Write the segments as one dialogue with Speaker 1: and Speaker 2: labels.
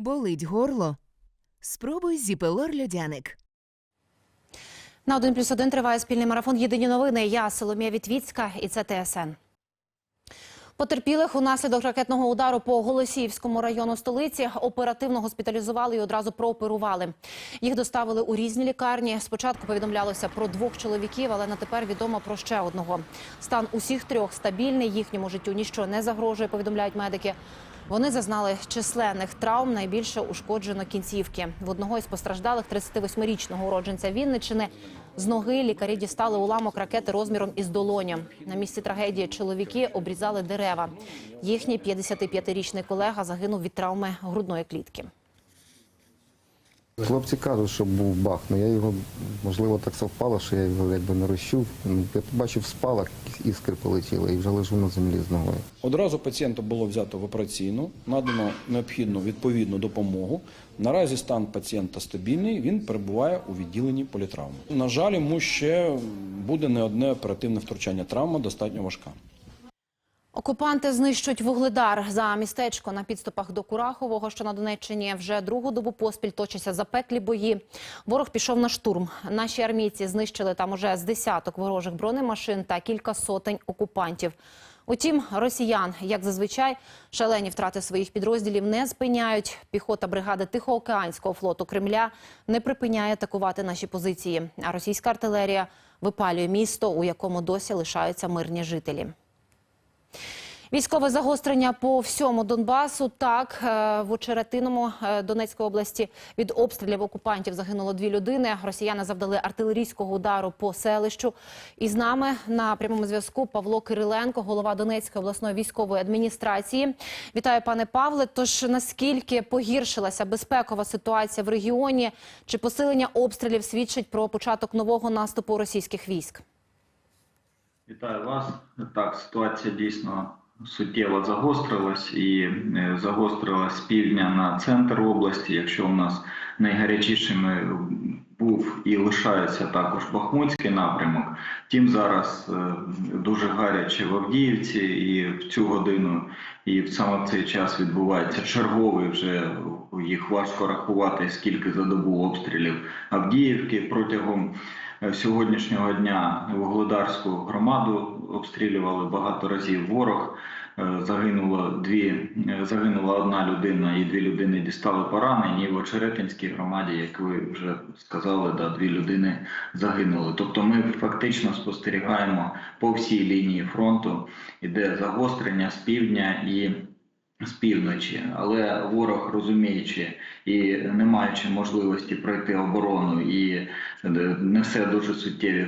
Speaker 1: Болить горло? Спробуй зіпелор льодяник.
Speaker 2: На 1 плюс 1 триває спільний марафон Єдині новини. Я Соломія Вітвіцька і це ТСН. Потерпілих унаслідок ракетного удару по Голосіївському району столиці оперативно госпіталізували і одразу прооперували. Їх доставили у різні лікарні. Спочатку повідомлялося про двох чоловіків, але на тепер відомо про ще одного. Стан усіх трьох стабільний. Їхньому життю ніщо не загрожує. Повідомляють медики. Вони зазнали численних травм. Найбільше ушкоджено кінцівки. В одного із постраждалих 38-річного уродженця Вінничини з ноги лікарі дістали уламок ракети розміром із долоня. На місці трагедії чоловіки обрізали дерева. Їхній 55-річний колега загинув від травми грудної клітки.
Speaker 3: Хлопці кажуть, що був бах, але я його, можливо, так совпало, що я його якби не розчув. Ну, Я побачив спалах, іскри полетіли і вже лежу на землі з ногою.
Speaker 4: Одразу пацієнта було взято в операційну, надано необхідну відповідну допомогу. Наразі стан пацієнта стабільний, він перебуває у відділенні політравми. На жаль, йому ще буде не одне оперативне втручання. Травма достатньо важка.
Speaker 2: Окупанти знищують вугледар за містечко на підступах до Курахового, що на Донеччині вже другу добу поспіль точаться запеклі бої. Ворог пішов на штурм. Наші армійці знищили там уже з десяток ворожих бронемашин та кілька сотень окупантів. Утім, росіян, як зазвичай, шалені втрати своїх підрозділів не спиняють. Піхота бригади Тихоокеанського флоту Кремля не припиняє атакувати наші позиції. А російська артилерія випалює місто, у якому досі лишаються мирні жителі. Військове загострення по всьому Донбасу. Так, е, в Очеретиному е, Донецької області від обстрілів окупантів загинуло дві людини. Росіяни завдали артилерійського удару по селищу. І з нами на прямому зв'язку Павло Кириленко, голова Донецької обласної військової адміністрації. Вітаю, пане Павле. Тож наскільки погіршилася безпекова ситуація в регіоні? Чи посилення обстрілів свідчить про початок нового наступу російських військ?
Speaker 5: Вітаю вас. Так, ситуація дійсно суттєво загострилась і е, загострилась півдня на центр області. Якщо у нас найгарячішими був і лишається також Бахмутський напрямок, тим зараз е, дуже гаряче в Авдіївці, і в цю годину, і в саме цей час відбувається черговий вже їх важко рахувати, скільки за добу обстрілів Авдіївки протягом. Е, Сьогоднішнього дня Вугледарську громаду обстрілювали багато разів ворог. Е, Загинуло дві, е, загинула одна людина і дві людини дістали поранені. І в Очеретинській громаді, як ви вже сказали, да, дві людини загинули. Тобто ми фактично спостерігаємо по всій лінії фронту, іде загострення з півдня і з півночі, але ворог розуміючи і не маючи можливості пройти оборону і е, несе дуже суттєві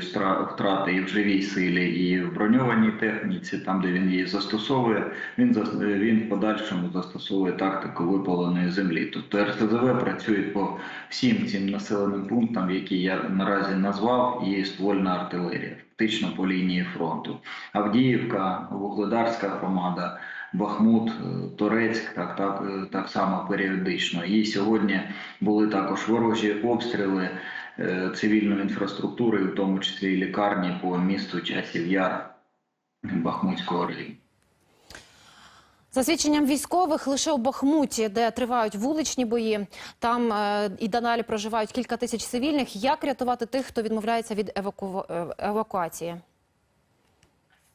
Speaker 5: втрати і в живій силі, і в броньованій техніці, там де він її застосовує, він він в подальшому застосовує тактику випаленої землі. Тобто РСЗВ працює по всім цим населеним пунктам, які я наразі назвав, і ствольна артилерія, фактично по лінії фронту. Авдіївка, Вугледарська громада. Бахмут, е, Торецьк, так, так, е, так само періодично. І сьогодні були також ворожі обстріли е, цивільної інфраструктури, в тому числі і лікарні по місту Часів Яр Бахмутського району.
Speaker 2: За свідченням військових, лише у Бахмуті, де тривають вуличні бої, там е, і далі проживають кілька тисяч цивільних. Як рятувати тих, хто відмовляється від еваку... евакуації?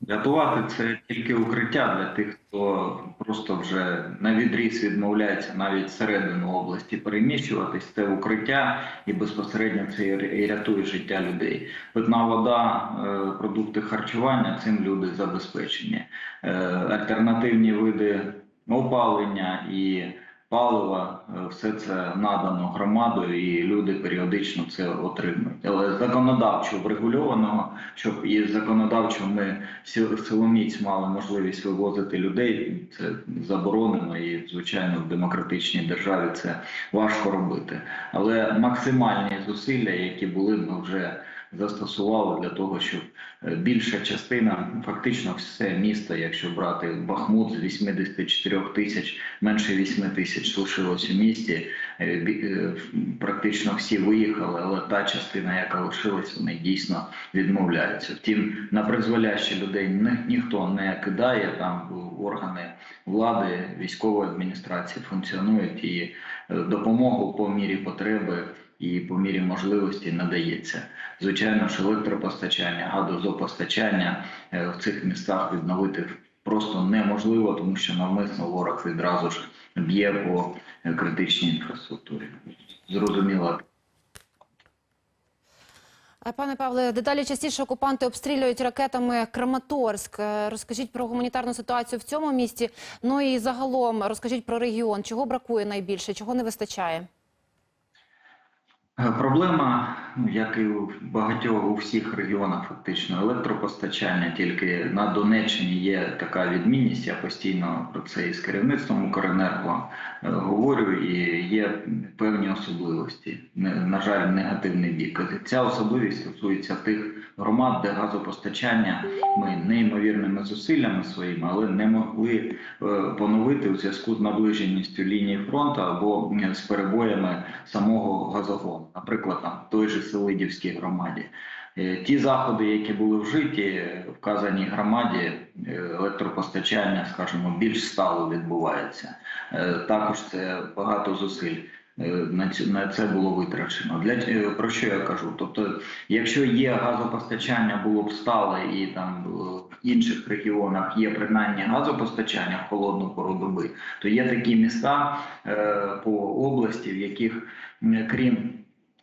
Speaker 5: Рятувати це тільки укриття для тих, хто просто вже на відріз відмовляється навіть всередину області переміщуватись. Це укриття, і безпосередньо це і рятує життя людей. Питна вода, е, продукти харчування цим люди забезпечені. Е, Альтернативні види опалення і палива, е, все це надано громадою, і люди періодично це отримують. Але законодавчо врегульованого, щоб і законодавчо ми сил- силоміць мали можливість вивозити людей, це заборонено, і звичайно в демократичній державі це важко робити. Але максимальні зусилля, які були, ми вже застосували для того, щоб е, більша частина, фактично все місто, якщо брати Бахмут з 84 тисяч, менше 8 тисяч лишилось у місті. Е, е, Практично всі виїхали, але та частина, яка лишилась, вони дійсно відмовляються. Втім, на призволяще людей ні- ніхто не кидає там органи влади, військової адміністрації функціонують і допомогу по мірі потреби і по мірі можливості надається. Звичайно ж, електропостачання, газозопостачання е, в цих містах відновити просто неможливо, тому що навмисно ворог відразу ж б'є по е, критичній інфраструктурі. Зрозуміло,
Speaker 2: Пане Павле, дедалі частіше окупанти обстрілюють ракетами Краматорськ. Е, Розкажіть про гуманітарну ситуацію в цьому місті. Ну і загалом розкажіть про регіон. Чого бракує найбільше, чого не вистачає?
Speaker 5: Е, Проблема, ну, як і у багатьох у всіх регіонах, фактично електропостачання. Тільки на Донеччині є така відмінність. Я постійно про це із керівництвом Укренерго е, говорю, і є певні особливості. На жаль, негативний бік. Ця особливість стосується тих громад, де газопостачання ми неймовірними зусиллями своїми, але не могли е, поновити у зв'язку з наближеністю лінії фронту або з перебоями самого газогону. Наприклад, там той же Селидівській громаді. Е, Ті заходи, які були вжиті е, вказаній громаді, електропостачання, скажімо, більш стало відбувається. Також це багато зусиль на цю- це було витрачено. Для е, про що я кажу? Тобто, якщо є газопостачання, було б стале і там е, в інших регіонах є принаймні газопостачання в холодну пору доби, то є такі міста е, по області, в яких крім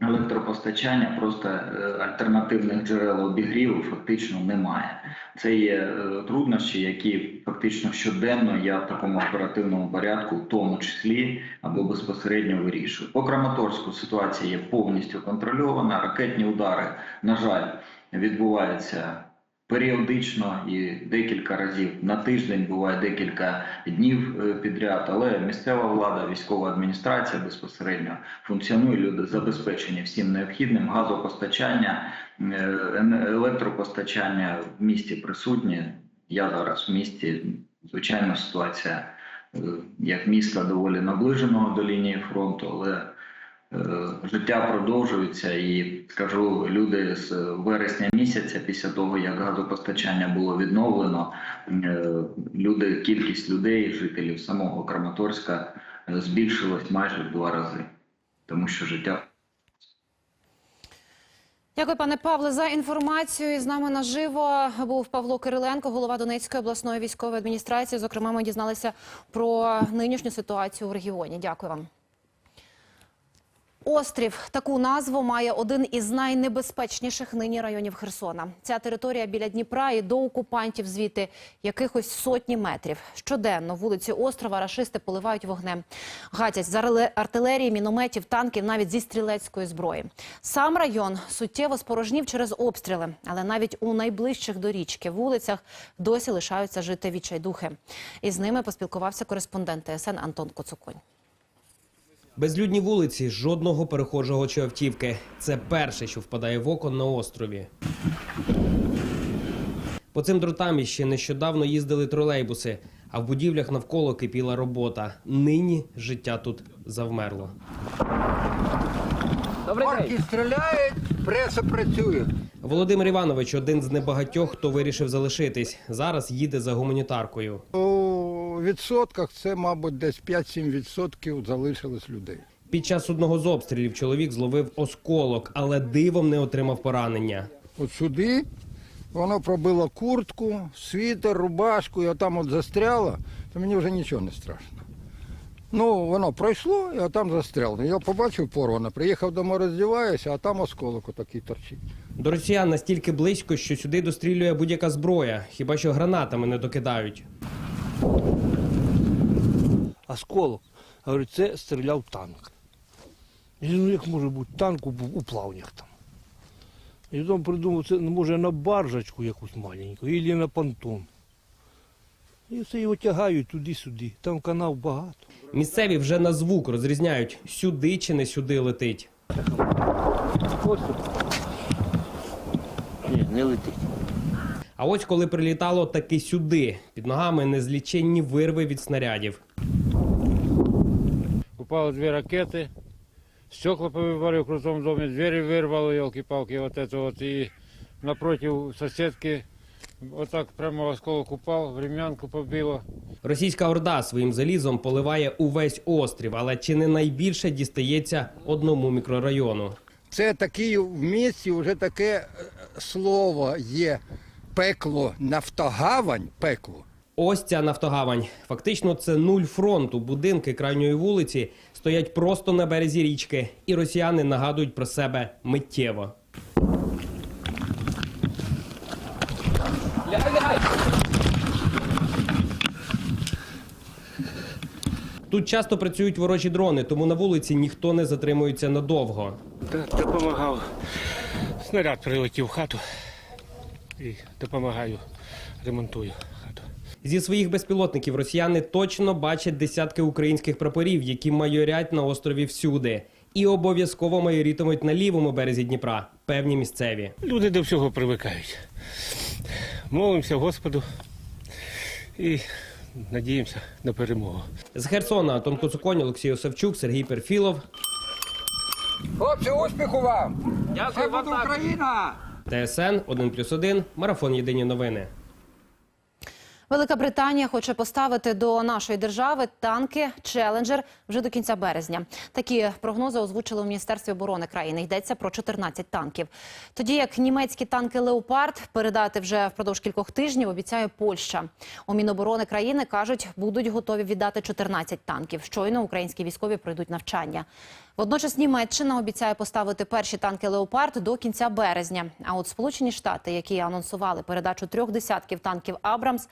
Speaker 5: електропостачання, просто е, альтернативних джерел обігріву фактично немає. Це є е, труднощі, які фактично щоденно я в такому оперативному порядку, в тому числі або безпосередньо вирішую. По Краматорську ситуація є повністю контрольована. Ракетні удари, на жаль, відбуваються періодично і декілька разів на тиждень, буває декілька днів е, підряд. Але місцева влада, військова адміністрація безпосередньо функціонує. Люди забезпечені всім необхідним. Газопостачання, е, електропостачання в місті присутні. Я зараз в місті. Звичайно, ситуація е, як міста доволі наближеного до лінії фронту, але Життя продовжується і скажу, люди з вересня місяця, після того як газопостачання було відновлено, е, люди, кількість людей, жителів самого Краматорська е, збільшилась майже в два рази, тому що життя
Speaker 2: Дякую, пане Павле, за інформацію. І з нами наживо був Павло Кириленко, голова Донецької обласної військової адміністрації. Зокрема, ми дізналися про нинішню ситуацію в регіоні. Дякую вам. Острів таку назву має один із найнебезпечніших нині районів Херсона. Ця територія біля Дніпра і до окупантів звідти якихось сотні метрів. Щоденно вулиці острова рашисти поливають вогнем. Гатять з артилерії, мінометів, танків, навіть зі стрілецької зброї. Сам район суттєво спорожнів через обстріли, але навіть у найближчих до річки вулицях досі лишаються жити відчайдухи. І з ними поспілкувався кореспондент ТСН Антон Коцуконь.
Speaker 6: Безлюдні вулиці, жодного перехожого чи автівки. Це перше, що впадає в око на острові. По цим дротам іще нещодавно їздили тролейбуси, а в будівлях навколо кипіла робота. Нині життя тут завмерло.
Speaker 7: Орки стріляють, преса працює.
Speaker 6: Володимир Іванович один з небагатьох, хто вирішив залишитись. Зараз їде за гуманітаркою.
Speaker 7: У відсотках це, мабуть, десь 5-7 відсотків залишилось людей.
Speaker 6: Під час одного з обстрілів чоловік зловив осколок, але дивом не отримав поранення.
Speaker 7: От сюди воно пробило куртку, світер, рубашку, і отам от застряло, то мені вже нічого не страшно. Ну, воно пройшло, і отам застряло. Я побачив порвано, приїхав дома, роздіваюся, а там осколок отакий торчить.
Speaker 6: До росіян настільки близько, що сюди дострілює будь-яка зброя, хіба що гранатами не докидають.
Speaker 8: Осколок. Говорить, це стріляв танк. Я ну як може бути танк у, у плавнях там. І потім придумав, це ну, може на баржачку якусь маленьку, або на понтон. І все його тягають туди-сюди. Там канал багато.
Speaker 6: Місцеві вже на звук розрізняють, сюди чи не сюди летить.
Speaker 8: Ось. Ні, не летить.
Speaker 6: А ось коли прилітало таки сюди, під ногами незліченні вирви від снарядів.
Speaker 9: Упало две ракеты, стекла повыбивали в крутом доме, двери вырвало, елки-палки, вот это вот. И напротив соседки Отак прямо осколок упав, врем'янку побило.
Speaker 6: Російська орда своїм залізом поливає увесь острів, але чи не найбільше дістається одному мікрорайону.
Speaker 7: Це такі в місті вже таке е, слово є пекло, нафтогавань, пекло.
Speaker 6: Ось ця нафтогавань. Фактично, це нуль фронту. Будинки крайньої вулиці стоять просто на березі річки, і росіяни нагадують про себе миттєво. Тут часто працюють ворожі дрони, тому на вулиці ніхто не затримується надовго.
Speaker 8: Допомагав. Снаряд прилетів в хату і допомагаю, ремонтую хату.
Speaker 6: Зі своїх безпілотників росіяни точно бачать десятки українських прапорів, які майорять на острові всюди, і обов'язково майорітимуть на лівому березі Дніпра, певні місцеві.
Speaker 8: Люди до всього привикають. Молимося Господу і надіємося на перемогу.
Speaker 6: З Херсона Антон Коцуконь, Олексій Осавчук, Сергій Перфілов.
Speaker 7: Хлопці, успіху вам! Дякую вам Україна!
Speaker 6: ТСН 1+,1, Марафон Єдині новини.
Speaker 2: Велика Британія хоче поставити до нашої держави танки Челенджер вже до кінця березня. Такі прогнози озвучили у міністерстві оборони країни. Йдеться про 14 танків. Тоді як німецькі танки Леопард передати вже впродовж кількох тижнів, обіцяє Польща. У Міноборони країни кажуть, будуть готові віддати 14 танків. Щойно українські військові пройдуть навчання. Водночас Німеччина обіцяє поставити перші танки Леопард до кінця березня. А от Сполучені Штати, які анонсували передачу трьох десятків танків Абрамс,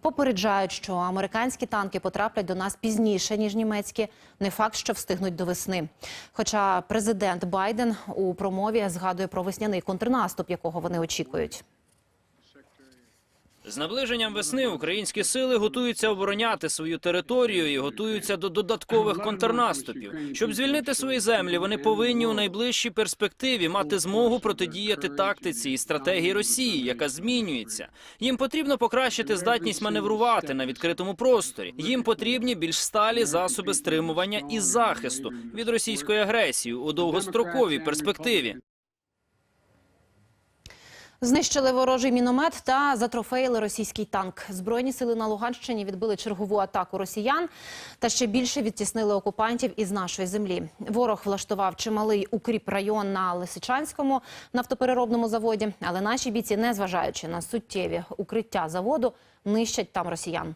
Speaker 2: попереджають, що американські танки потраплять до нас пізніше ніж німецькі. Не факт, що встигнуть до весни. Хоча президент Байден у промові згадує про весняний контрнаступ, якого вони очікують.
Speaker 10: З наближенням весни українські сили готуються обороняти свою територію і готуються до додаткових контрнаступів. Щоб звільнити свої землі, вони повинні у найближчій перспективі мати змогу протидіяти тактиці і стратегії Росії, яка змінюється. Їм потрібно покращити здатність маневрувати на відкритому просторі. Їм потрібні більш сталі засоби стримування і захисту від російської агресії у довгостроковій перспективі.
Speaker 2: Знищили ворожий міномет та затрофеїли російський танк. Збройні сили на Луганщині відбили чергову атаку росіян та ще більше відтіснили окупантів із нашої землі. Ворог влаштував чималий укріп район на Лисичанському нафтопереробному заводі, але наші бійці, незважаючи на суттєві укриття заводу, нищать там росіян.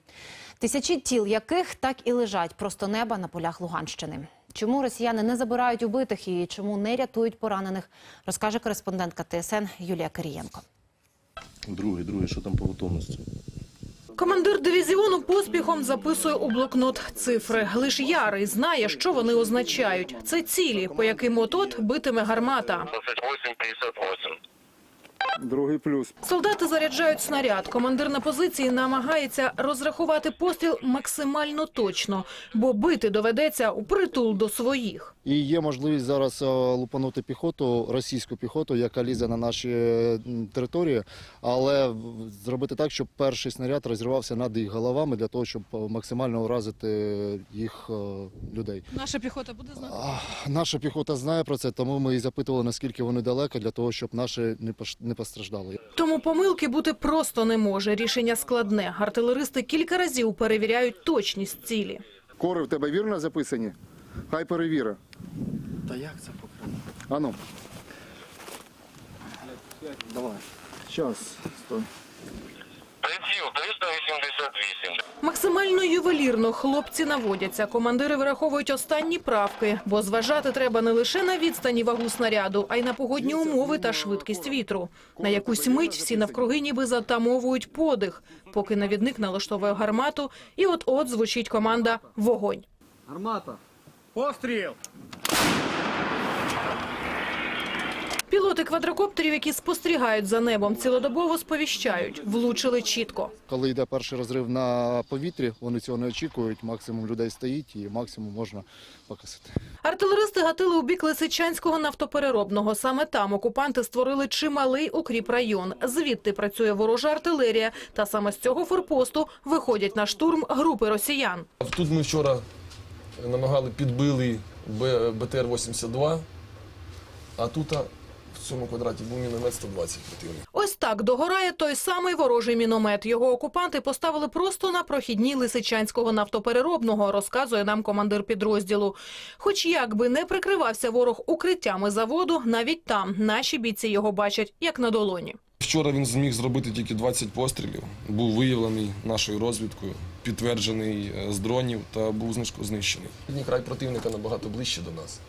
Speaker 2: Тисячі тіл яких так і лежать просто неба на полях Луганщини. Чому росіяни не забирають убитих і чому не рятують поранених, розкаже кореспондентка ТСН Юлія Кирієнко.
Speaker 11: Другий, друге, що там по готовності?
Speaker 12: Командир дивізіону поспіхом записує у блокнот цифри. Лиш Ярий знає, що вони означають. Це цілі, по яким от-от битиме гармата.
Speaker 7: Другий плюс.
Speaker 12: Солдати заряджають снаряд. Командир на позиції намагається розрахувати постріл максимально точно, бо бити доведеться у притул до своїх.
Speaker 11: І є можливість зараз е, лупанути піхоту, російську піхоту, яка лізе на наші е, території, але зробити так, щоб перший снаряд розірвався над їх головами для того, щоб е, максимально уразити їх людей.
Speaker 12: Наша піхота буде знати.
Speaker 11: Наша піхота знає про це, тому ми і запитували, наскільки вони далеко, для того, щоб наші не пош- не постраждали.
Speaker 12: Тому помилки бути просто не може. Рішення складне. Артилеристи кілька разів перевіряють точність цілі.
Speaker 11: Кори в тебе вірно записані? Хай перевіра. Та як це покрив? Ану. Давай. Щас. Стой.
Speaker 12: Максимально ювелірно хлопці наводяться. Командири вираховують останні правки, бо зважати треба не лише на відстані вагу снаряду, а й на погодні умови та швидкість вітру. На якусь мить всі навкруги ніби затамовують подих, поки навідник налаштовує гармату, і от-от звучить команда «Вогонь».
Speaker 7: Гармата. Постріл!
Speaker 12: Пілоти квадрокоптерів, які спостерігають за небом, цілодобово сповіщають – влучили чітко.
Speaker 11: Коли йде перший розрив на повітрі, вони цього не очікують. Максимум людей стоїть і максимум можна покасити.
Speaker 12: Артилеристи гатили у бік Лисичанського нафтопереробного. Саме там окупанти створили чималий укріп район. Звідти працює ворожа артилерія. Та саме з цього форпосту виходять на штурм групи росіян.
Speaker 13: Тут ми вчора намагали підбили Б- БТР-82, а тут в цьому квадраті був міномет 120 противник.
Speaker 12: Ось так догорає той самий ворожий міномет. Його окупанти поставили просто на прохідній Лисичанського нафтопереробного, розказує нам командир підрозділу. Хоч як би не прикривався ворог укриттями заводу, навіть там наші бійці його бачать як на долоні.
Speaker 13: Вчора він зміг зробити тільки 20 пострілів. Був виявлений нашою розвідкою, підтверджений е, з дронів та був знищений. Східний край противника набагато ближче до нас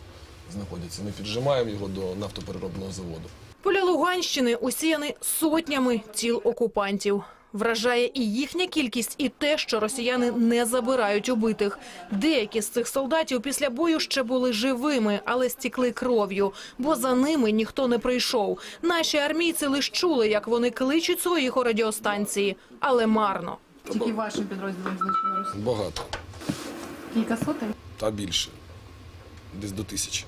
Speaker 13: знаходиться. Ми піджимаємо його до нафтопереробного заводу.
Speaker 12: Поля Луганщини усіяні сотнями тіл окупантів. Вражає і їхня кількість, і те, що росіяни не забирають убитих. Деякі з цих солдатів після бою ще були живими, але стікли кров'ю, бо за ними ніхто не прийшов. Наші армійці лиш чули, як вони кличуть своїх у радіостанції, але марно.
Speaker 14: Тільки вашим підрозділом знищено Росію.
Speaker 13: Багато
Speaker 14: Кілька сотень.
Speaker 13: та більше. Десь до тисячі.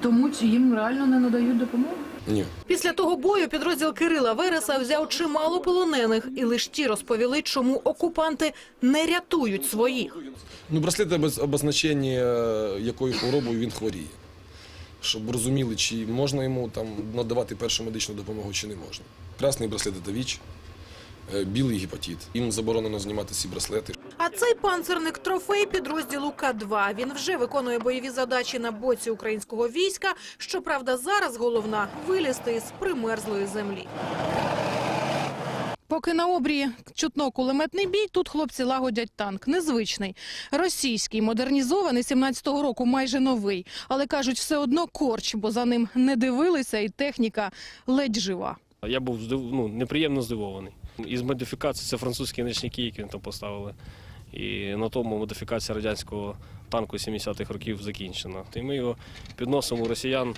Speaker 14: Тому чи їм реально не надають допомогу?
Speaker 13: Ні.
Speaker 12: Після того бою підрозділ Кирила Вереса взяв чимало полонених, і лиш ті розповіли, чому окупанти не рятують своїх.
Speaker 13: Ну, браслети без обозначення, е, якою хворобою він хворіє. Щоб розуміли, чи можна йому там надавати першу медичну допомогу, чи не можна. Красний браслет це ВІЧ, е, білий гепатит. Їм заборонено знімати ці браслети.
Speaker 12: А цей панцерник трофей підрозділу К-2. Він вже виконує бойові задачі на боці українського війська. Щоправда, зараз головна вилізти із примерзлої землі. Поки на обрії чутно кулеметний бій, тут хлопці лагодять танк. Незвичний. Російський, модернізований 17-го року, майже новий. Але кажуть, все одно корч, бо за ним не дивилися і техніка ледь жива.
Speaker 9: Я був ну, неприємно здивований. Із модифікації це французькі ночники, які вони там поставили. І на тому модифікація радянського танку 70-х років закінчена. І ми його підносимо у росіян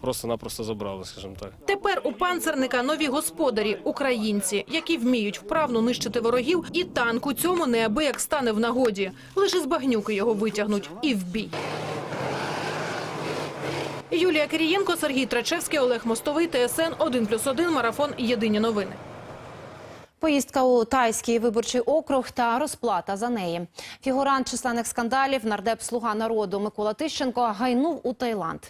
Speaker 9: просто-напросто забрали, скажімо так.
Speaker 12: Тепер у панцерника нові господарі – українці, які вміють вправно нищити ворогів, і танк у цьому неабияк стане в нагоді. Лише з багнюки його витягнуть і в бій. Юлія Кирієнко, Сергій Трачевський, Олег Мостовий, ТСН 1+,1, Марафон. Єдині новини.
Speaker 2: Поїздка у тайський виборчий округ та розплата за неї. Фігурант численних скандалів, нардеп «Слуга народу» Микола Тищенко гайнув у Таїланд.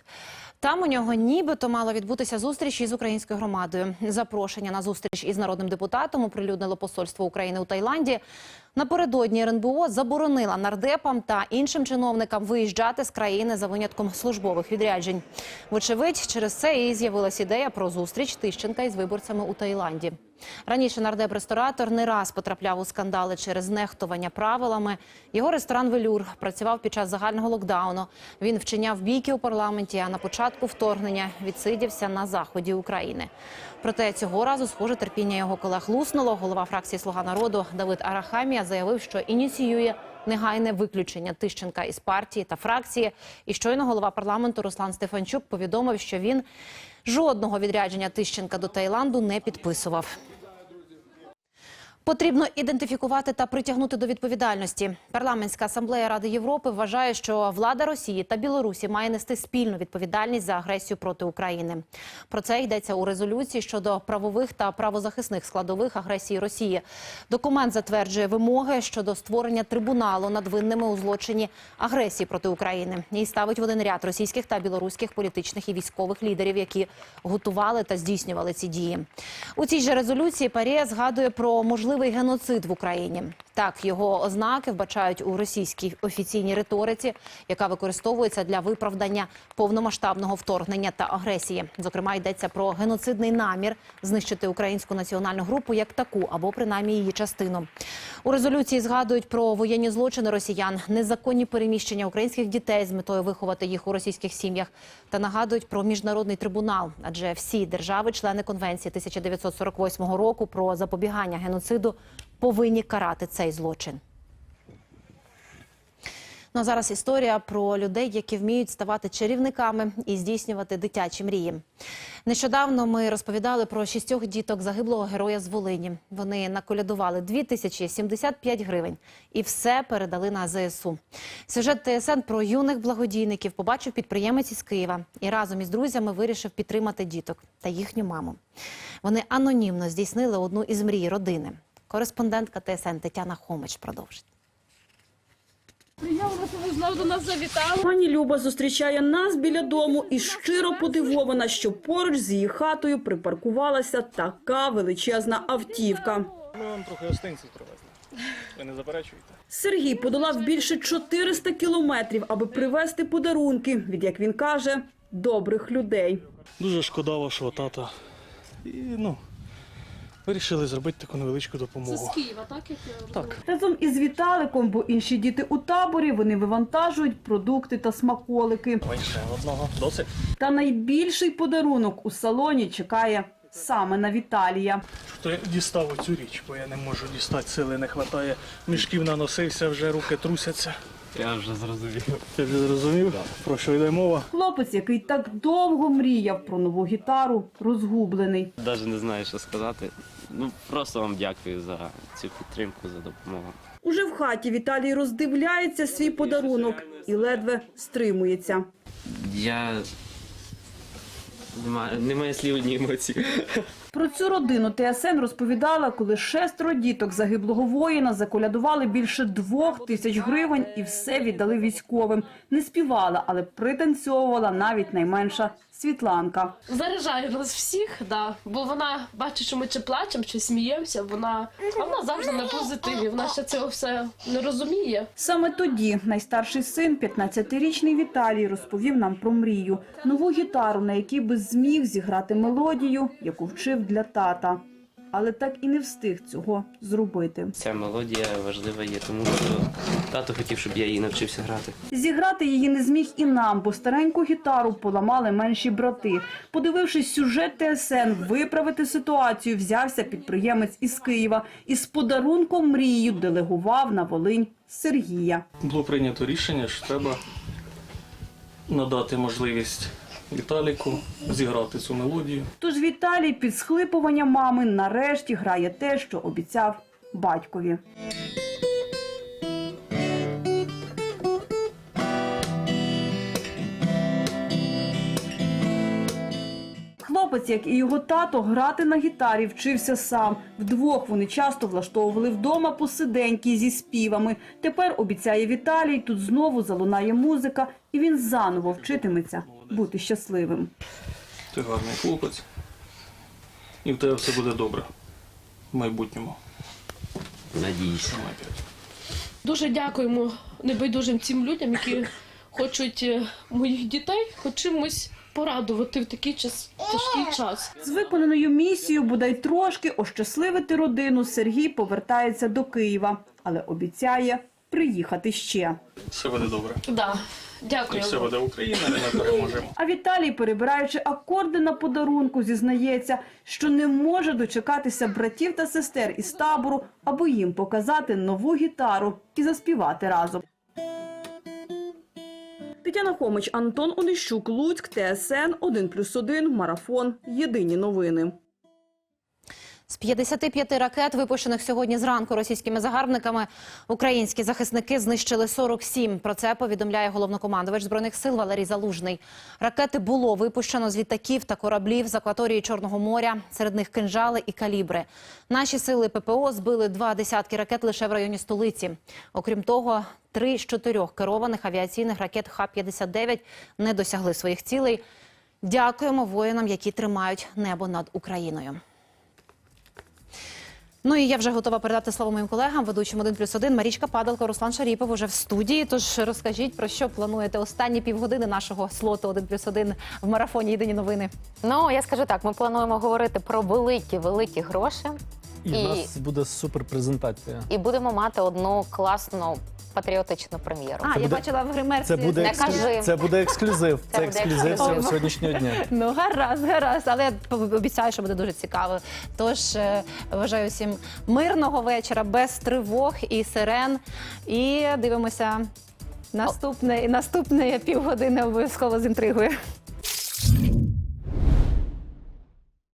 Speaker 2: Там у нього нібито мала відбутися зустріч із українською громадою. Запрошення на зустріч із народним депутатом оприлюднило посольство України у Таїланді. Напередодні РНБО заборонила нардепам та іншим чиновникам виїжджати з країни за винятком службових відряджень. Вочевидь, через це і з'явилась ідея про зустріч Тищенка із виборцями у Таїланді. Раніше нардеп-ресторатор не раз потрапляв у скандали через нехтування правилами. Його ресторан «Велюр» працював під час загального локдауну. Він вчиняв бійки у парламенті, а на початку вторгнення відсидівся на заході України. Проте цього разу, схоже, терпіння його колег луснуло. Голова фракції «Слуга народу» Давид Арахамія заявив, що ініціює негайне виключення Тищенка із партії та фракції. І щойно голова парламенту Руслан Стефанчук повідомив, що він жодного відрядження Тищенка до Таїланду не підписував. Потрібно ідентифікувати та притягнути до відповідальності. Парламентська асамблея Ради Європи вважає, що влада Росії та Білорусі має нести спільну відповідальність за агресію проти України. Про це йдеться у резолюції щодо правових та правозахисних складових агресії Росії. Документ затверджує вимоги щодо створення трибуналу над винними у злочині агресії проти України і ставить в один ряд російських та білоруських політичних і військових лідерів, які готували та здійснювали ці дії. У цій же резолюції Парія згадує про можливий геноцид в Україні. Так його ознаки вбачають у російській офіційній риториці, яка використовується для виправдання повномасштабного вторгнення та агресії. Зокрема, йдеться про геноцидний намір знищити українську національну групу як таку, або принаймні її частину. У резолюції згадують про воєнні злочини росіян, незаконні переміщення українських дітей з метою виховати їх у російських сім'ях та нагадують про міжнародний трибунал, адже всі держави-члени конвенції 1948 року про запобігання геноциду повинні карати цей злочин. Ну а зараз історія про людей, які вміють ставати чарівниками і здійснювати дитячі мрії. Нещодавно ми розповідали про шістьох діток загиблого героя з Волині. Вони наколядували 2075 гривень і все передали на ЗСУ. Сюжет ТСН про юних благодійників побачив підприємець із Києва і разом із друзями вирішив підтримати діток та їхню маму. Вони анонімно здійснили одну із мрій родини. Кореспондентка ТСН Тетяна Хомич продовжить.
Speaker 15: 20
Speaker 14: Приємно, що знову до нас завітали.
Speaker 15: Пані Люба зустрічає нас біля дому і щиро подивована, що поруч з її хатою припаркувалася така величезна автівка.
Speaker 16: Ми вам трохи гостинців привезли. Ви не заперечуєте?
Speaker 15: Сергій подолав більше 400 кілометрів, аби привезти подарунки від, як він каже, добрих людей.
Speaker 16: Дуже шкода вашого тата. І ну, вирішили зробити таку невеличку допомогу.
Speaker 14: з Києва, так як я
Speaker 16: Так.
Speaker 15: Разом із Віталиком, бо інші діти у таборі, вони вивантажують продукти та смаколики.
Speaker 16: Ще одного. Досить.
Speaker 15: Та найбільший подарунок у салоні чекає саме на Віталія.
Speaker 16: То я дістав оцю річ, бо я не можу дістати, сили не вистачає. Мішків наносився, вже руки трусяться.
Speaker 9: Я вже зрозумів.
Speaker 16: Ти вже зрозумів, про що йде мова?
Speaker 15: Хлопець, який так довго мріяв про нову гітару, розгублений.
Speaker 9: Навіть не знаю, що сказати. Ну просто вам дякую за цю підтримку, за допомогу.
Speaker 15: Уже в хаті Віталій роздивляється свій подарунок і ледве стримується.
Speaker 9: Я немає, немає слів ні емоцій.
Speaker 15: Про цю родину ТСН розповідала, коли шестеро діток загиблого воїна заколядували більше двох тисяч гривень і все віддали військовим. Не співала, але пританцьовувала навіть найменша Світланка.
Speaker 14: заряджає нас всіх, да. бо вона бачить, що ми чи плачемо, чи сміємося. Вона а вона завжди на позитиві. Вона ще цього все не розуміє.
Speaker 15: Саме тоді найстарший син, 15-річний Віталій, розповів нам про мрію – нову гітару, на якій би зміг зіграти мелодію, яку вчив для тата. Але так і не встиг цього зробити.
Speaker 9: Ця мелодія важлива є, тому що тато хотів, щоб я її навчився грати.
Speaker 15: Зіграти її не зміг і нам, бо стареньку гітару поламали менші брати. Подивившись сюжет ТСН, виправити ситуацію взявся підприємець із Києва і з подарунком мрію делегував на Волинь Сергія.
Speaker 16: Було прийнято рішення, що треба надати можливість Віталіку зіграти цю мелодію.
Speaker 15: Тож Віталій під схлипування мами нарешті грає те, що обіцяв батькові. Хлопець, як і його тато, грати на гітарі вчився сам. Вдвох вони часто влаштовували вдома посиденьки зі співами. Тепер обіцяє Віталій, тут знову залунає музика, і він заново вчитиметься бути щасливим.
Speaker 16: Ти гарний хлопець. І в тебе все буде добре в майбутньому.
Speaker 9: Надіюся.
Speaker 14: Дуже дякуємо небайдужим цим людям, які хочуть е, моїх дітей хоч чимось порадувати в такий час тяжкий час.
Speaker 15: З виконаною місією бодай трошки ощасливити родину. Сергій повертається до Києва, але обіцяє приїхати ще.
Speaker 16: Все буде добре.
Speaker 14: Да. Дякую.
Speaker 16: все буде Україна, ми переможемо.
Speaker 15: А Віталій, перебираючи акорди на подарунку, зізнається, що не може дочекатися братів та сестер із табору, аби їм показати нову гітару і заспівати разом. Тетяна Хомич, Антон Онищук, Луцьк, ТСН 1+,1, Марафон. Єдині новини.
Speaker 2: З 55 ракет, випущених сьогодні зранку російськими загарбниками, українські захисники знищили 47. Про це повідомляє головнокомандувач збройних сил Валерій Залужний. Ракети було випущено з літаків та кораблів з акваторії Чорного моря. Серед них кинжали і калібри. Наші сили ППО збили два десятки ракет лише в районі столиці. Окрім того, три з чотирьох керованих авіаційних ракет Х-59 не досягли своїх цілей. Дякуємо воїнам, які тримають небо над Україною. Ну і я вже готова передати слово моїм колегам, ведучим 1 плюс 1. Марічка Падалко, Руслан Шаріпов уже в студії. Тож розкажіть про що плануєте останні півгодини нашого слоту 1 плюс 1 в марафоні Єдині новини.
Speaker 17: Ну я скажу так: ми плануємо говорити про великі великі гроші,
Speaker 18: І, в нас буде супер презентація.
Speaker 17: і будемо мати одну класну патріотичну прем'єру.
Speaker 2: А, я бачила в гримерці.
Speaker 18: Це буде,
Speaker 17: Не
Speaker 18: ексклю-
Speaker 17: кажи.
Speaker 18: це буде ексклюзив.
Speaker 17: Це
Speaker 18: Це,
Speaker 17: буде
Speaker 18: ексклюзив
Speaker 17: ексклюзив.
Speaker 18: сьогоднішнього дня.
Speaker 2: Ну гаразд, гаразд. Але я обіцяю, що буде дуже цікаво. Тож е, бажаю всім мирного вечора, без тривог і сирен. І дивимося наступне, наступне півгодини обов'язково з інтригою.